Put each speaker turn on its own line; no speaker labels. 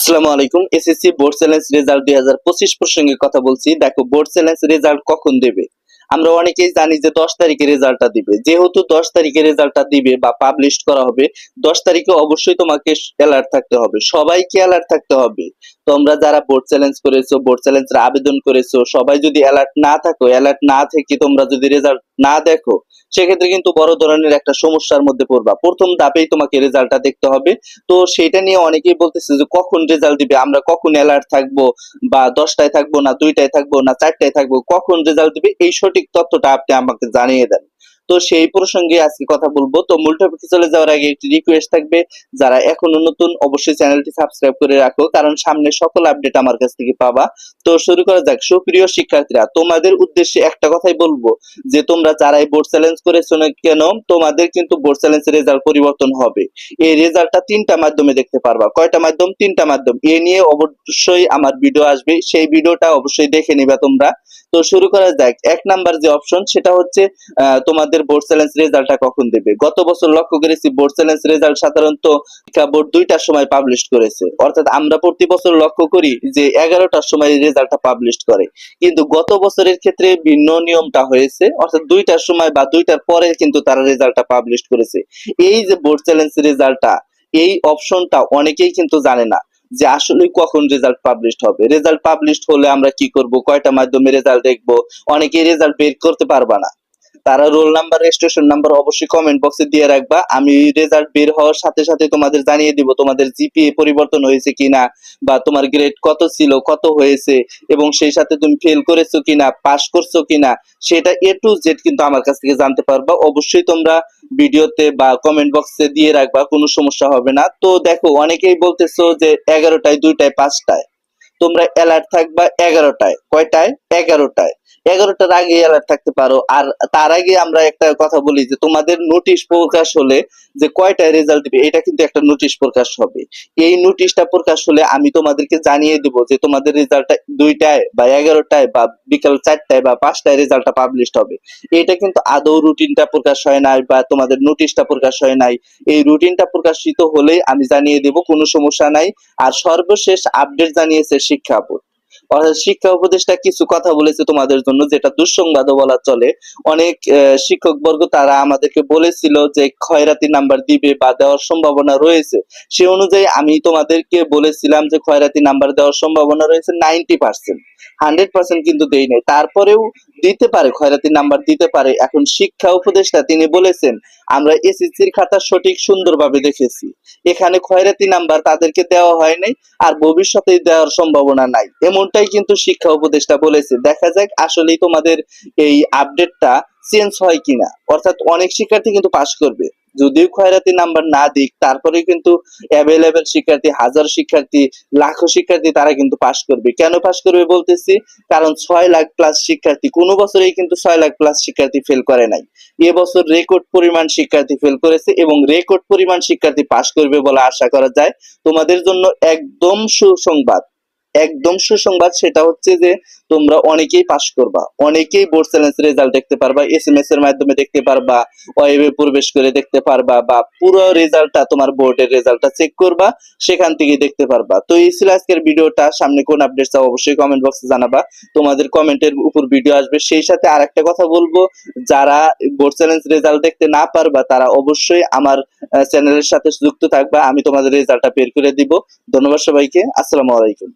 আসসালামু আলাইকুম। SSC board challenge result দুই হাজার পঁচিশ প্রসঙ্গে কথা বলছি। দেখো বোর্ড চ্যালেঞ্জ রেজাল্ট কখন দেবে? আমরা অনেকেই জানি যে দশ তারিখে রেজাল্টটা দিবে। যেহেতু দশ তারিখে রেজাল্টটা দিবে বা পাবলিশ করা হবে, দশ তারিখে অবশ্যই তোমাকে অ্যালার্ট থাকতে হবে। সবাইকে অ্যালার্ট থাকতে হবে। তোমরা যারা বোর্ড চ্যালেঞ্জ করেছ বোর্ড চ্যালেঞ্জের আবেদন করেছ, সবাই যদি অ্যালার্ট না থাকো অ্যালার্ট না থেকে তোমরা যদি রেজাল্ট না দেখো, সেক্ষেত্রে কিন্তু বড় ধরনের একটা সমস্যার মধ্যে পড়বা। প্রথম ধাপেই তোমাকে রেজাল্টটা দেখতে হবে। তো সেটা নিয়ে অনেকেই বলতেছে যে, কখন রেজাল্ট দিবে? আমরা কখন অ্যালার্ট থাকব? বা দশটায় থাকব না দুইটায় থাকব না চারটায় থাকব? কখন রেজাল্ট দিবে? এই সঠিক তথ্যটা আপনি আমাকে জানিয়ে দেন। তো সেই প্রসঙ্গে আজকে কথা বলব। তো মূল চলে যাওয়ার আগে একটি রিকোয়েস্ট থাকবে যারা এখনও নতুন অবশ্যই চ্যানেলটি সাবস্ক্রাইব করে রাখো কারণ সামনে সকল আপডেট আমার কাছ থেকে পাবা। তো শুরু করা যাক। সুপ্রিয় শিক্ষার্থীরা তোমাদের উদ্দেশ্যে একটা কথাই বলব যে তোমরা যারাই বোর্ড চ্যালেঞ্জ করেছ না কেন তোমাদের কিন্তু বোর্ড চ্যালেঞ্জ রেজাল্ট পরিবর্তন হবে। এই রেজাল্টটা তিনটা মাধ্যমে দেখতে পারবা। কয়টা মাধ্যম? তিনটা মাধ্যম। এ নিয়ে অবশ্যই আমার ভিডিও আসবে। সেই ভিডিওটা অবশ্যই দেখে নিবা তোমরা। তো শুরু করা যাক। এক নাম্বার যে অপশন সেটা হচ্ছে আহ, তোমাদের বোর্ড চ্যালেঞ্জ রেজাল্টটা কখন দেবে? গত বছর লক্ষ্য করেছি বোর্ড চ্যালেঞ্জ রেজাল্ট সাধারণত শিক্ষা বোর্ড দুইটার সময় পাবলিশ করেছে। অর্থাৎ আমরা প্রতি বছর লক্ষ্য করি যে এগারোটার সময় রেজাল্টটা পাবলিশ করে। কিন্তু গত বছরের ক্ষেত্রে ভিন্ন নিয়মটা হয়েছে। অর্থাৎ দুইটার সময় বা দুইটার পরে কিন্তু তারা রেজাল্টটা পাবলিশ করেছে। এই যে বোর্ড চ্যালেঞ্জ রেজাল্টটা এই অপশনটা অনেকেই কিন্তু জানে না যে আসলে কখন রেজাল্ট পাবলিশ হবে। রেজাল্ট পাবলিশ হলে আমরা কি করব? কয়টা মাধ্যমে রেজাল্ট দেখব? অনেকে রেজাল্ট বের করতে পারবা না। তারা রোল নাম্বার রেজিস্ট্রেশন নাম্বার অবশ্যই কমেন্ট বক্সে দিয়ে রাখবা। আমি রেজাল্ট বের হওয়ার সাথে সাথে তোমাদের জানিয়ে দিব তোমাদের জিপিএ পরিবর্তন হয়েছে কিনা বা তোমার গ্রেড কত ছিল, কত হয়েছে এবং সেই সাথে তুমি ফেল করেছ কিনা পাস করছ কিনা, সেটা এ টু জেড কিন্তু আমার কাছ থেকে জানতে পারবা। অবশ্যই তোমরা ভিডিওতে বা কমেন্ট বক্সে দিয়ে রাখবা, কোনো সমস্যা হবে না। তো দেখো, অনেকেই বলতেছো যে এগারোটায়, দুইটায়, পাঁচটায়। তোমরা অ্যালার্ট থাকবা এগারোটায়। কয়টায়? এগারোটায়। এগারোটার আগে অ্যালার্ট থাকতে পারো। আর তার আগে আমরা একটা কথা বলি যে, তোমাদের নোটিশ প্রকাশ হলে যে কয়টায় রেজাল্ট দিবে, এটা কিন্তু একটা নোটিশ প্রকাশ হবে। এই নোটিশটা প্রকাশ হলে আমি তোমাদেরকে জানিয়ে দেব যে, তোমাদের রেজাল্টটা দুইটায় বা এগারোটায় বা বিকাল চারটায় বা পাঁচটায় রেজাল্টটা পাবলিশ হবে। এটা কিন্তু আদৌ রুটিনটা প্রকাশ হয় নাই বা তোমাদের নোটিশটা প্রকাশ হয় নাই। এই রুটিনটা প্রকাশিত হলেই আমি জানিয়ে দেব, কোনো সমস্যা নাই। আর সর্বশেষ আপডেট জানিয়েছে শিক্ষা বোর্ড। শিক্ষা উপদেষ্টা কিছু কথা বলেছে তোমাদের জন্য, যেটা দুঃসংবাদও বলা চলে। অনেক শিক্ষক বর্গ তারা আমাদেরকে বলেছিল যে খয়রাতি নাম্বার দিবে বা দেওয়ার সম্ভাবনা রয়েছে। সে অনুযায়ী আমি তোমাদেরকে বলেছিলাম যে খয়রাতি নাম্বার দেওয়ার সম্ভাবনা রয়েছে নাইনটি পার্সেন্ট। হান্ড্রেড পার্সেন্ট কিন্তু দেই নাই। তারপরেও দিতে পারে খয়রাতি নাম্বার দিতে পারে। এখন শিক্ষা উপদেষ্টা তিনি বলেছেন, আমরা এসএসসির খাতা সঠিক সুন্দরভাবে দেখেছি। এখানে খয়রাতি নাম্বার তাদেরকে দেওয়া হয় নাই আর ভবিষ্যতে দেওয়ার সম্ভাবনা নাই। এমনটাই কিন্তু শিক্ষা উপদেষ্টা বলেছে। দেখা যাক আসলেই তোমাদের এই আপডেটটা চেঞ্জ হয় কিনা। অর্থাৎ অনেক শিক্ষার্থী কিন্তু পাশ করবে। যদিও খয়রাতি নাম্বার না দিক তারপরে কিন্তু অ্যাভেলেবেল শিক্ষার্থী, হাজার শিক্ষার্থী, লাখো শিক্ষার্থী তারা কিন্তু পাশ করবে। কেন পাশ করবে বলতেছি? কারণ ছয় লাখ প্লাস শিক্ষার্থী, কোনো বছরেই কিন্তু ছয় লাখ প্লাস শিক্ষার্থী ফেল করে নাই। এবছর রেকর্ড পরিমাণ শিক্ষার্থী ফেল করেছে এবং রেকর্ড পরিমাণ শিক্ষার্থী পাশ করবে বলে আশা করা যায়। তোমাদের জন্য একদম সুসংবাদ। একদম সুসংবাদ সেটা হচ্ছে যে তোমরা অনেকেই পাশ করবা। অনেকেই বোর্ড চ্যালেঞ্জ রেজাল্ট দেখতে পারবা এস এম এস এর মাধ্যমে দেখতে পারবা ওয়েবে প্রবেশ করে দেখতে পারবা বা পুরো রেজাল্টটা তোমার বোর্ডের রেজাল্টটা চেক করবা, সেখান থেকে দেখতে পারবা। তো এই ছিল আজকের ভিডিওটা। সামনে কোন আপডেট চাও অবশ্যই কমেন্ট বক্সে জানাবা। তোমাদের কমেন্টের উপর ভিডিও আসবে। সেই সাথে আর একটা কথা বলব, যারা বোর্ড চ্যালেঞ্জ রেজাল্ট দেখতে না পারবা, তারা অবশ্যই আমার চ্যানেলের সাথে যুক্ত থাকবা। আমি তোমাদের রেজাল্টটা বের করে দিব। ধন্যবাদ সবাইকে। আসসালামু আলাইকুম।